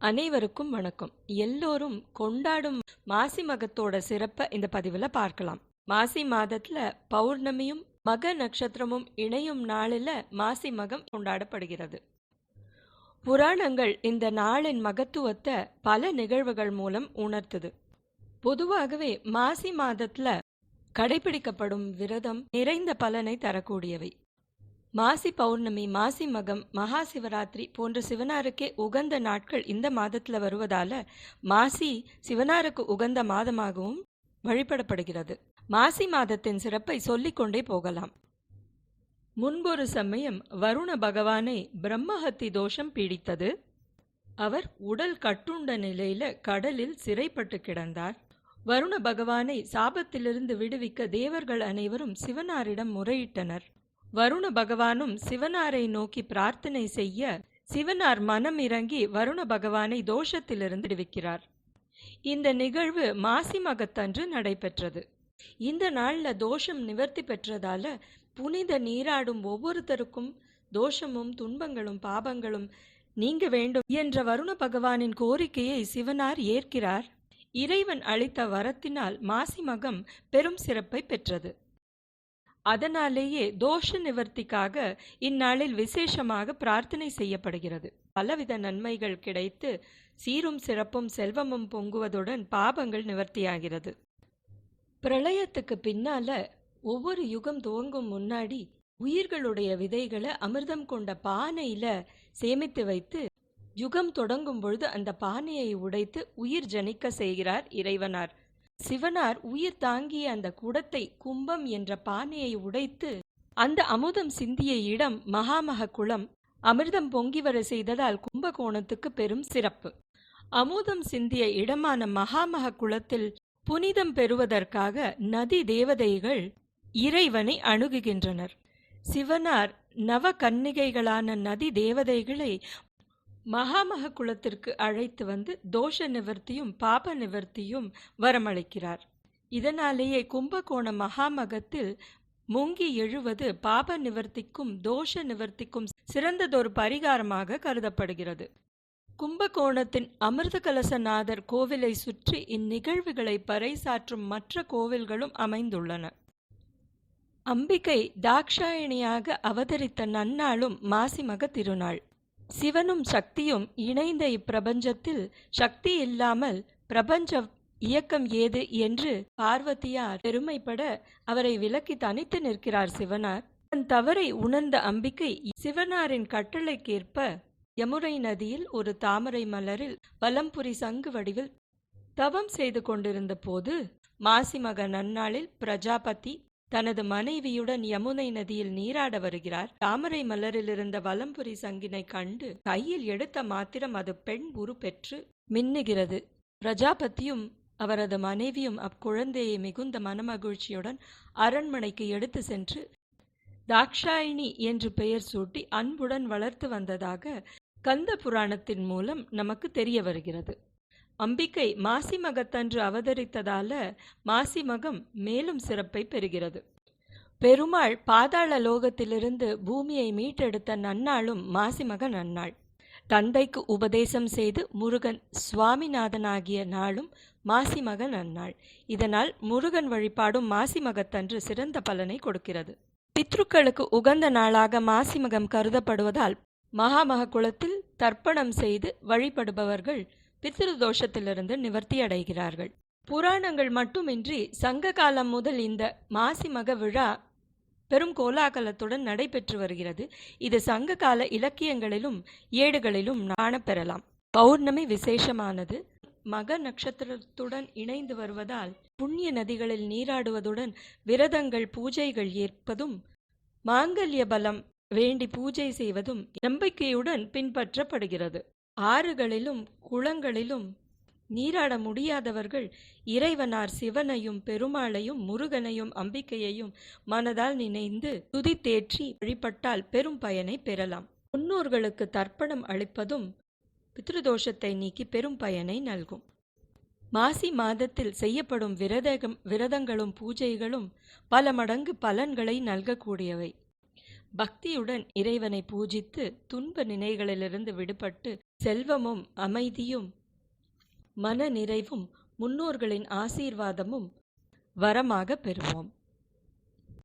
அனைவருக்கும் வணக்கம். எல்லோரும் கொண்டாடும் மாசி மகத்தோட சிறப்பை இந்த பதிவில் பார்க்கலாம். மாசி மாதத்துல பௌர்ணமியும் மக நட்சத்திரமும் இணையும் நாளில் மாசி மகம் கொண்டாடப்படுகிறது. புராணங்கள் இந்த நாளின் மகத்துவத்தை பல நிகழ்வுகள் மூலம் உணர்த்துது. பொதுவாகவே மாசி மாதத்துல கடைபிடிக்கப்படும் விரதம் நிறைந்த பலனை தரக்கூடியவை. மாசி பௌர்ணமி மாசி மகம் மகா சிவராத்திரி போன்ற சிவனாருக்கே உகந்த நாட்கள் இந்த மாதத்துல வருவதால மாசி சிவனாருக்கு உகந்த மாதமாகவும் வழிபடப்படுகிறது. மாசி மாதத்தின் சிறப்பை சொல்லிக்கொண்டே போகலாம். முன்பொரு சமயம் வருண பகவானை பிரம்மஹத்தி தோஷம் பீடித்தது. அவர் உடல் கட்டுண்ட நிலையில கடலில் சிறைப்பட்டு கிடந்தார். வருண பகவானை சாபத்திலிருந்து விடுவிக்க தேவர்கள் அனைவரும் சிவனாரிடம் முறையிட்டனர். வருண பகவானும் சிவனாரை நோக்கி பிரார்த்தனை செய்ய சிவனார் மனம் இறங்கி வருண பகவானை தோஷத்திலிருந்து விடுவிக்கிறார். இந்த நிகழ்வு மாசி மகத்தன்று நடைபெற்றது. இந்த நாள்ல தோஷம் நிவர்த்தி பெற்றதால புனித நீராடும் ஒவ்வொருத்தருக்கும் தோஷமும் துன்பங்களும் பாபங்களும் நீங்க வேண்டும் என்ற வருண பகவானின் கோரிக்கையை சிவனார் ஏற்கிறார். இறைவன் அளித்த வரத்தினால் மாசி மகம் பெரும் சிறப்பை பெற்றது. அதனாலேயே தோஷ நிவர்த்திக்காக இந்நாளில் விசேஷமாக பிரார்த்தனை செய்யப்படுகிறது. பலவித நன்மைகள் கிடைத்து சீரும் சிறப்பும் செல்வமும் பொங்குவதுடன் பாபங்கள் நிவர்த்தியாகிறது. பிரளயத்துக்கு பின்னால ஒவ்வொரு யுகம் துவங்கும் முன்னாடி உயிர்களுடைய விதைகளை அமிர்தம் கொண்ட பானையில சேமித்து வைத்து யுகம் தொடங்கும் பொழுது அந்த பானையை உடைத்து உயிர் ஜனிக்க செய்கிறார் இறைவனார். சிவனார் உயிர் தாங்கிய அந்த குடத்தை கும்பம் என்ற பானையை உடைத்து அந்த அமுதம் சிந்திய இடம் மகாமக குளம் அமிர்தம் பொங்கி வர செய்ததால் கும்பகோணத்துக்கு பெரும் சிறப்பு. அமுதம் சிந்திய இடமான மகாமக குளத்தில் புனிதம் பெறுவதற்காக நதி தேவதைகள் இறைவனை அணுகுகின்றனர். சிவனார் நவ கன்னிகைகளான நதி தேவதைகளை மகாமக குலத்திற்கு அழைத்து வந்து தோஷ நிவர்த்தியும் பாப நிவர்த்தியும் வரமளிக்கிறார். இதனாலேயே கும்பகோண மகாமகத்தில் முங்கி எழுவது பாப நிவர்த்திக்கும் தோஷ நிவர்த்திக்கும் சிறந்ததொரு பரிகாரமாக கருதப்படுகிறது. கும்பகோணத்தின் அமிர்த கலசநாதர் கோவிலை சுற்றி இந்நிகழ்வுகளை பறைசாற்றும் மற்ற கோவில்களும் அமைந்துள்ளன. அம்பிகை தாக்ஷாயணியாக அவதரித்த நன்னாளும் மாசிமக திருநாள். சிவனும் சக்தியும் இணைந்த இப்பிரபஞ்சத்தில் சக்தி இல்லாமல் பிரபஞ்ச இயக்கம் ஏது என்று பார்வதியார் பெருமைப்பட அவரை விலக்கி தனித்து நிற்கிறார் சிவனார். தன் தவறை உணர்ந்த அம்பிக்கை சிவனாரின் கட்டளைக்கேற்ப யமுனை நதியில் ஒரு தாமரை மலரில் வலம்புரி சங்கு வடிவில் தவம் செய்து கொண்டிருந்த போது மாசிமக நன்னாளில் பிரஜாபதி தனது மனைவியுடன் யமுனை நதியில் நீராட வருகிறார். தாமரை மலரில் இருந்த வலம்புரி சங்கினை கண்டு கையில் எடுத்த மாத்திரம் அது பெண் உரு பெற்று மின்னுகிறது. பிரஜாபதியும் அவரது மனைவியும் அக்குழந்தையை மிகுந்த மனமகிழ்ச்சியுடன் அரண்மனைக்கு எடுத்து சென்று தாக்ஷாயினி என்று பெயர் சூட்டி அன்புடன் வளர்த்து வந்ததாக கந்த புராணத்தின் மூலம் நமக்கு தெரிய வருகிறது. அம்பிகை மாசி மகத்தன்று அவதரித்ததால மாசி மகம் மேலும் சிறப்பை பெறுகிறது. பெருமாள் பாதாள லோகத்திலிருந்து பூமியை மீட்டெடுத்த நன்னாளும் மாசிமக நன்னாள். தந்தைக்கு உபதேசம் செய்து முருகன் சுவாமிநாதனாகிய நாளும் மாசிமக நன்னாள். இதனால் முருகன் வழிபாடும் மாசிமகத்தன்று சிறந்த பலனை கொடுக்கிறது. பித்ருக்களுக்கு உகந்த நாளாக மாசிமகம் கருதப்படுவதால் மகாமக குலத்தில் தர்ப்பணம் செய்து வழிபடுபவர்கள் பித்ரு தோஷத்திலிருந்து நிவர்த்தி அடைகிறார்கள் புராணங்கள் மட்டுமின்றி சங்க காலம் முதல் இந்த மாசி மக விழா பெரும் கோலாகலத்துடன் நடைபெற்று வருகிறது. இது சங்க கால இலக்கியங்களிலும் ஏடுகளிலும் காணப்பெறலாம். பௌர்ணமி விசேஷமானது மக நட்சத்திரத்துடன் இணைந்து வருவதால் புண்ணிய நதிகளில் நீராடுவதுடன் விரதங்கள் பூஜைகள் ஏற்பதும் மாங்கல்ய பலம் வேண்டி பூஜை செய்வதும் நம்பிக்கையுடன் பின்பற்றப்படுகிறது. ஆறுகளிலும் குளங்களிலும் நீராட முடியாதவர்கள் இறைவனார் சிவனையும் பெருமாளையும் முருகனையும் அம்பிக்கையையும் மனதால் நினைந்து துதித்தேற்றி வழிபட்டால் பெரும் பயனை பெறலாம். முன்னோர்களுக்கு தர்ப்பணம் அளிப்பதும் பித்ருதோஷத்தை நீக்கி பெரும் பயனை நல்கும். மாசி மாதத்தில் செய்யப்படும் விரதகம் விரதங்களும் பூஜைகளும் பல மடங்கு பலன்களை நல்கக்கூடியவை. பக்தியுடன் இறைவனை பூஜித்து துன்ப நினைகளிலிருந்து விடுபட்டு செல்வமும் அமைதியும் மன நிறைவும் முன்னோர்களின் ஆசீர்வாதமும் வரமாக பெறுவோம்.